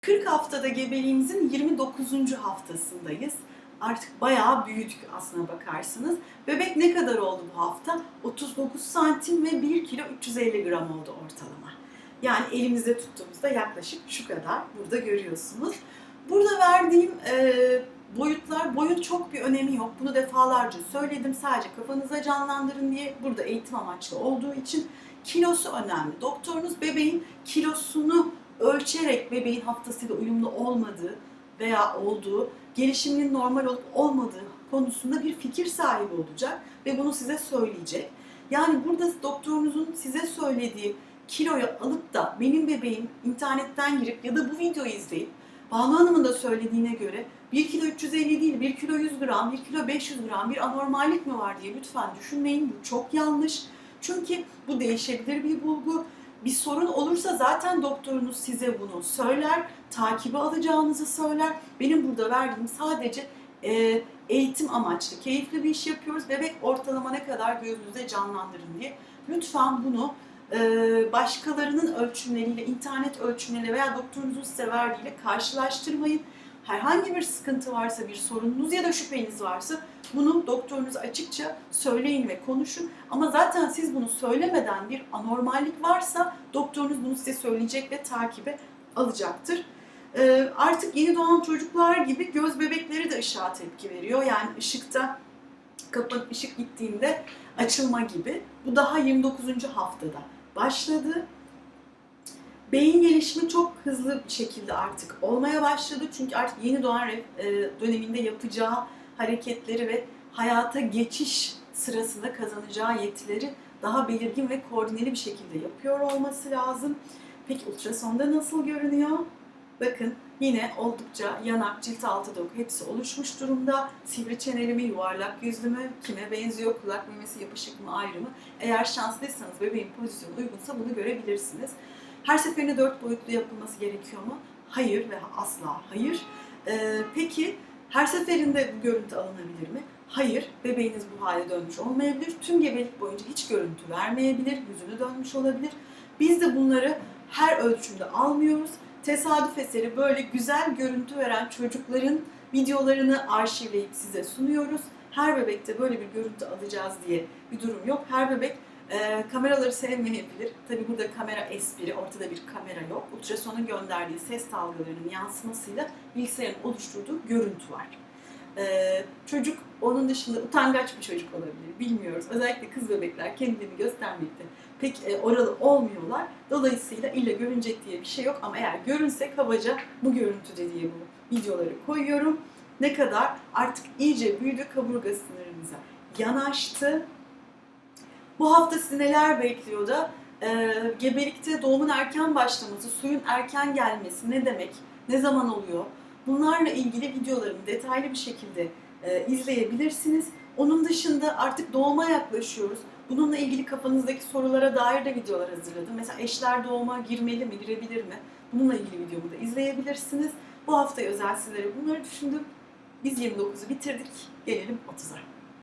40 haftada gebeliğimizin 29. haftasındayız. Artık bayağı büyüdük aslına bakarsınız. Bebek ne kadar oldu bu hafta? 39 santim ve 1 kilo 350 gram oldu ortalama. Yani elimizde tuttuğumuzda yaklaşık şu kadar burada görüyorsunuz. Burada verdiğim e, boyutlar, boyun çok bir önemi yok. Bunu defalarca söyledim. Sadece kafanıza canlandırın diye burada eğitim amaçlı olduğu için kilosu önemli. Doktorunuz bebeğin kilosunu ölçerek bebeğin haftasıyla uyumlu olmadığı veya olduğu, gelişiminin normal olup olmadığı konusunda bir fikir sahibi olacak ve bunu size söyleyecek. Yani burada doktorunuzun size söylediği kiloyu alıp da benim bebeğim internetten girip ya da bu videoyu izleyip Banu Hanım'ın da söylediğine göre 1 kilo 350 değil 1 kilo 100 gram, 1 kilo 500 gram bir anormallik mi var diye lütfen düşünmeyin. Bu çok yanlış. Çünkü bu değişebilir bir bulgu. Bir sorun olursa zaten doktorunuz size bunu söyler, takibi alacağınızı söyler. Benim burada verdiğim sadece e, eğitim amaçlı, keyifli bir iş yapıyoruz. Bebek ortalama ne kadar gözünüzde canlandırın diye. Lütfen bunu başkalarının ölçümleriyle, internet ölçümleriyle veya doktorunuzun size verdiğiyle karşılaştırmayın. Herhangi bir sıkıntı varsa, bir sorununuz ya da şüpheniz varsa bunu doktorunuza açıkça söyleyin ve konuşun. Ama zaten siz bunu söylemeden bir anormallik varsa doktorunuz bunu size söyleyecek ve takibe alacaktır. Ee, artık yeni doğan çocuklar gibi göz bebekleri de ışığa tepki veriyor. Yani ışıkta kapanıp ışık gittiğinde açılma gibi. Bu daha 29. haftada başladı. Beyin gelişimi çok hızlı bir şekilde artık olmaya başladı. Çünkü artık yeni doğan e, döneminde yapacağı hareketleri ve hayata geçiş sırasında kazanacağı yetileri daha belirgin ve koordineli bir şekilde yapıyor olması lazım. Peki ultrasonda nasıl görünüyor? Bakın yine oldukça yanak, cilt altı doku hepsi oluşmuş durumda. Sivri çeneli mi, yuvarlak yüzlü mü, kime benziyor, kulak memesi yapışık mı, ayrı mı? Eğer şanslıysanız bebeğin pozisyonu uygunsa bunu görebilirsiniz. Her seferinde dört boyutlu yapılması gerekiyor mu? Hayır ve asla hayır. Ee, peki her seferinde bu görüntü alınabilir mi? Hayır, bebeğiniz bu hale dönmüş olmayabilir. Tüm gebelik boyunca hiç görüntü vermeyebilir, yüzünü dönmüş olabilir. Biz de bunları her ölçümde almıyoruz. Tesadüf eseri böyle güzel görüntü veren çocukların videolarını arşivleyip size sunuyoruz. Her bebekte böyle bir görüntü alacağız diye bir durum yok. Her bebek e, kameraları sevmeyebilir. Tabi burada kamera espri, ortada bir kamera yok. Ultrasonun gönderdiği ses dalgalarının yansımasıyla bilgisayarın oluşturduğu görüntü var. Ee, çocuk onun dışında utangaç bir çocuk olabilir. Bilmiyoruz. Özellikle kız bebekler kendini göstermekte pek e, oralı olmuyorlar. Dolayısıyla illa görünecek diye bir şey yok ama eğer görünse kabaca bu görüntüde diye bu videoları koyuyorum. Ne kadar artık iyice büyüdü kaburga sınırımıza yanaştı. Bu hafta sizi neler bekliyor da e, gebelikte doğumun erken başlaması, suyun erken gelmesi ne demek, ne zaman oluyor? Bunlarla ilgili videolarımı detaylı bir şekilde e, izleyebilirsiniz. Onun dışında artık doğuma yaklaşıyoruz. Bununla ilgili kafanızdaki sorulara dair de videolar hazırladım. Mesela eşler doğuma girmeli mi, girebilir mi? Bununla ilgili videomu da izleyebilirsiniz. Bu haftaya özel sizlere bunları düşündüm. Biz 29'u bitirdik. Gelelim 30'a.